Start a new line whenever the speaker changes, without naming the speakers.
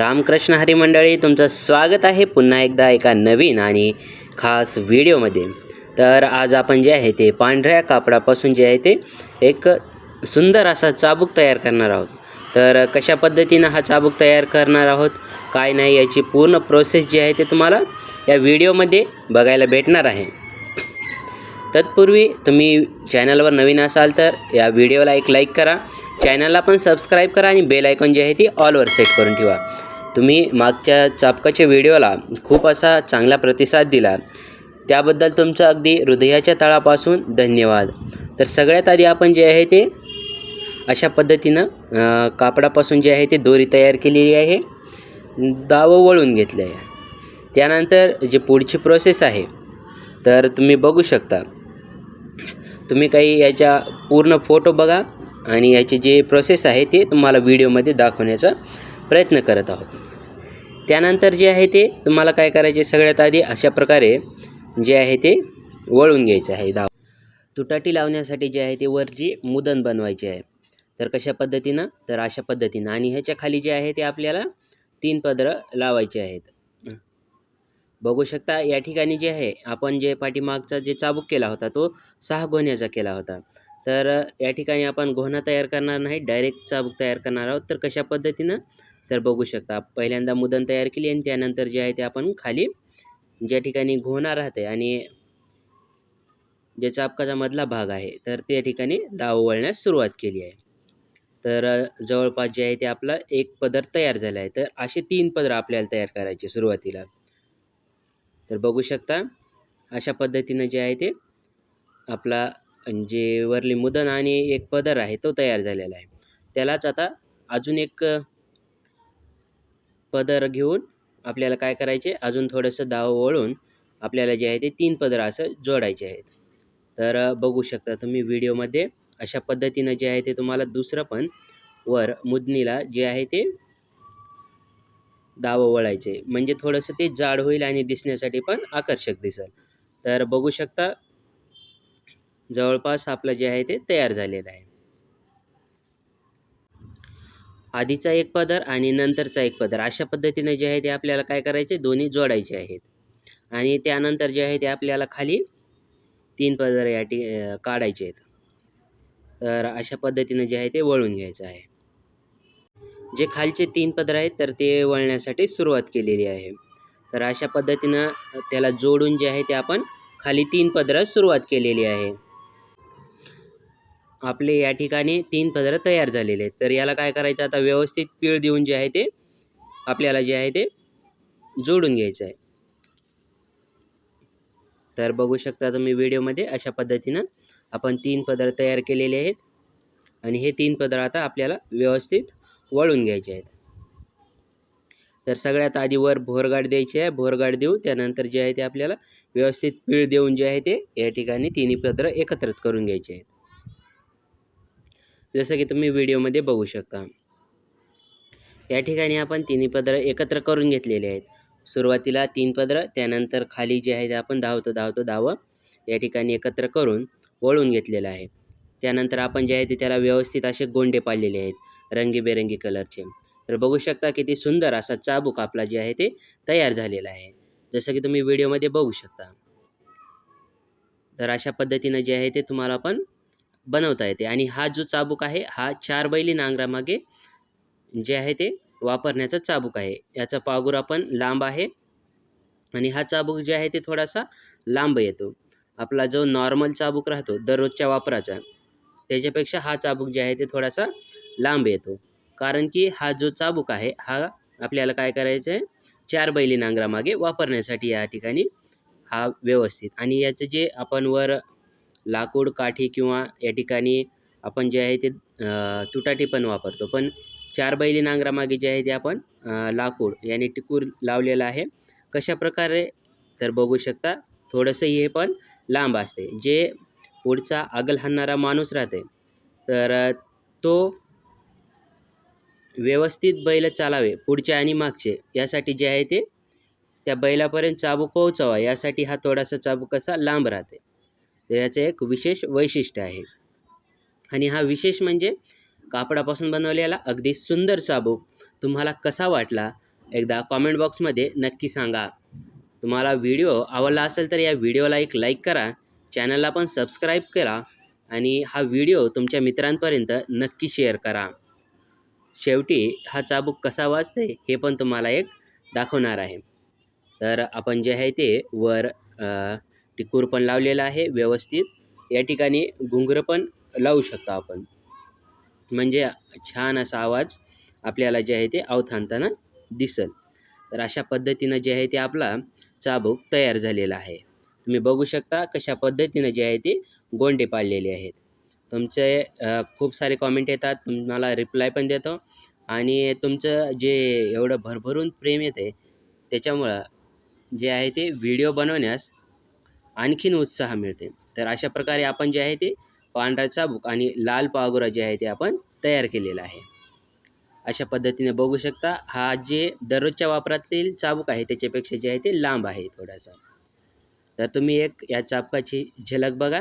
रामकृष्ण हरी मंडळी तुमचं स्वागत आहे पुन्हा एकदा एका नवीन आणि खास व्हिडिओमध्ये. तर आज आपण जे आहे ते पांढऱ्या कापडापासून जे आहे ते एक सुंदर असा चाबूक तयार करणार आहोत. तर कशा पद्धतीनं हा चाबूक तयार करणार आहोत काय नाही याची पूर्ण प्रोसेस जी आहे ते तुम्हाला या व्हिडिओमध्ये बघायला भेटणार आहे. तत्पूर्वी तुम्ही चॅनलवर नवीन असाल तर या व्हिडिओला एक लाईक करा चॅनलला पण सबस्क्राईब करा आणि बेल आयकॉन जे आहे ती ऑलवर सेट करून ठेवा. तुम्ही मागच्या चापकाच्या व्हिडिओला खूप असा चांगला प्रतिसाद दिला. त्याबद्दल तुमचं अगदी हृदयाच्या तळापासून धन्यवाद. तर सगळ्यात आधी आपण जे आहे ते अशा पद्धतीनं कापडापासून जे आहे ते दोरी तयार केलेली आहे. दावं वळून घेतलं आहे. त्यानंतर जे पुढची प्रोसेस आहे तर तुम्ही बघू शकता. तुम्ही काही याच्या पूर्ण फोटो बघा आणि याची जे प्रोसेस आहे ते तुम्हाला व्हिडिओमध्ये दाखवण्याचा प्रयत्न करत आहोत. त्यानंतर जे आहे ते तुम्हाला काय करायचे सगळ्यात आधी अशा प्रकारे जे आहे ते वळून घ्यायचं आहे. दाव तुटाटी लावण्यासाठी जे आहे ते वरची मुदन बनवायची आहे. तर कशा पद्धतीनं? तर अशा पद्धतीनं. आणि ह्याच्या खाली जे आहे ते आपल्याला तीन पदरं लावायचे आहेत. बघू शकता या ठिकाणी जे आहे आपण जे पाठीमागचा जे चाबूक केला होता तो सहा गोण्याचा केला होता. तर या ठिकाणी आपण घोणा तयार करणार नाही डायरेक्ट चाबूक तयार करणार आहोत. तर कशा पद्धतीनं? तर बघू शकता पहिल्यांदा मुदन तयार केली आणि त्यानंतर जे आहे ते आपण खाली ज्या ठिकाणी घोणा राहते आणि जे चाबकाचा मधला भाग आहे तर त्या ठिकाणी दाव वळण्यास सुरुवात केली आहे. तर जवळपास जे आहे ते आपला एक पदर तयार झाला आहे तर असे तीन पदर आपल्याला तयार करायचे सुरुवातीला. तर बघू शकता अशा पद्धतीनं जे आहे ते आपला जे वरली मुदन आणि एक पदर आहे तो तयार झालेला आहे. त्यालाच आता अजून एक पदर घेऊन आपल्याला काय करायचे? अजून थोडंसं दाव वळून आपल्याला जे आहे ते तीन पदर असं जोडायचे आहेत. तर बघू शकता तुम्ही व्हिडिओमध्ये अशा पद्धतीनं जे आहे ते तुम्हाला दुसरं पण वर मुदनीला जे आहे ते दावं वळायचे म्हणजे थोडंसं ते जाड होईल आणि दिसण्यासाठी पण आकर्षक दिसेल. तर बघू शकता जवळपास आपलं जे आहे ते तयार झालेलं आहे. आधीचा एक पदर आणि नंतरचा एक पदर. अशा पद्धतीने जे आहे ते आपल्याला काय करायचे? दोन्ही जोडायचे आहेत. आणि त्यानंतर जे आहे ते आपल्याला खाली तीन पदर या टी काढायचे आहेत. तर अशा पद्धतीने जे आहे ते वळून घ्यायचं आहे. जे खालचे तीन पदर आहेत तर ते वळण्यासाठी सुरुवात केलेली आहे. तर अशा पद्धतीनं त्याला जोडून जे आहे ते आपण खाली तीन पदरं सुरुवात केलेली आहे. आपले या ठिकाणी तीन पदरं तयार झालेले आहेत. तर याला काय करायचं? आता व्यवस्थित पीळ देऊन जे आहे ते आपल्याला जे आहे ते जोडून घ्यायचं आहे. तर बघू शकता तुम्ही व्हिडिओमध्ये अशा पद्धतीनं आपण तीन पदर तयार केलेले आहेत. आणि हे तीन पदर आता आपल्याला व्यवस्थित वळून घ्यायचे आहेत. तर सगळ्यात आधी वर भोरगाड द्यायची आहे. भोरगाड देऊ त्यानंतर जे आहे ते आपल्याला व्यवस्थित पीळ देऊन जे आहे ते या ठिकाणी तिन्ही पदरं एकत्रित करून घ्यायचे आहेत. जसं की तुम्ही व्हिडिओमध्ये बघू शकता. या ठिकाणी आपण तिन्ही पदरं एकत्र करून घेतलेले आहेत. सुरुवातीला तीन पदरं त्यानंतर खाली जे आहे ते आपण धावतो धावतो धावं या ठिकाणी एकत्र करून वळून घेतलेलं आहे. त्यानंतर आपण जे आहे ते त्याला व्यवस्थित असे गोंडे पाडलेले आहेत रंगीबेरंगी कलरचे. तर बघू शकता किती सुंदर असा चाबूक आपला जे आहे ते तयार झालेला आहे. जसं की तुम्ही व्हिडिओमध्ये बघू शकता. तर अशा पद्धतीनं जे आहे ते तुम्हाला आपण बनवता येते. आणि हा जो चाबूक आहे हा चार बैली नांगरामागे जे आहे ते वापरण्याचा चाबूक आहे. याचा पागुरा पण लांब आहे. आणि हा चाबूक जे आहे ते थोडासा लांब येतो. आपला जो नॉर्मल चाबूक राहतो दररोजच्या वापराचा त्याच्यापेक्षा हा चाबूक जे आहे ते थोडासा लांब येतो. कारण की हा जो चाबूक आहे हा आपल्याला काय करायचं आहे चार बैली नांगरामागे वापरण्यासाठी या ठिकाणी हा व्यवस्थित. आणि याचं जे आपण वर लाकूड काठी किंवा या ठिकाणी आपण जे आहे ते तुटाटी पण वापरतो. पण चार बैली नांगरामागे जे आहे ते आपण लाकूड याने टिकूर लावलेलं आहे. कशा प्रकारे? तर बघू शकता थोडंसं हे पण लांब असते. जे पुढचा आगल हाणणारा माणूस राहते तर तो व्यवस्थित बैल चालावे पुढचे आणि मागचे यासाठी जे आहे ते त्या बैलापर्यंत चाबूक पोहोचावा यासाठी हा थोडासा चाबूक असा लांब राहते. तर याचं एक विशेष वैशिष्ट्य आहे. आणि हा विशेष म्हणजे कापडापासून बनवलेला अगदी सुंदर चाबूक तुम्हाला कसा वाटला? एकदा कॉमेंट बॉक्समध्ये नक्की सांगा. तुम्हाला व्हिडिओ आवडला असेल तर या व्हिडिओला एक लाईक करा. चॅनलला पण सबस्क्राईब करा आणि हा व्हिडिओ तुमच्या मित्रांपर्यंत नक्की शेअर करा. शेवटी हा चाबूक कसा वाजते हे पण तुम्हाला एक दाखवणार आहे. तर आपण जे आहे ते वर टिकूर पण लावलेलं आहे व्यवस्थित. या ठिकाणी घुंगरं पण लावू शकतो आपण. म्हणजे छान असा आवाज आपल्याला जे आहे ते अवथांताना दिसल. तर अशा पद्धतीनं जे आहे ते आपला चाबूक तयार झालेला आहे. तुम्ही बघू शकता कशा पद्धतीनं जे आहे ते गोंडे पाडलेले आहेत. तुमचे खूप सारे कॉमेंट येतात. तुम्हाला रिप्लाय पण देतो. आणि तुमचं जे एवढं भरभरून प्रेम येते त्याच्यामुळं जे आहे ते व्हिडिओ बनवण्यास आणखीन उत्साह मिळते. तर अशा प्रकारे आपण जे आहे ते पांढरा चाबूक आणि लाल पागोरा जे आहे ते आपण तयार केलेला आहे. अशा पद्धतीने बघू शकता हा जे दररोजच्या वापरातील चाबूक आहे त्याच्यापेक्षा जे आहे ते लांब आहे थोडासा. तर तुम्ही एक या चाबकाची झलक बघा.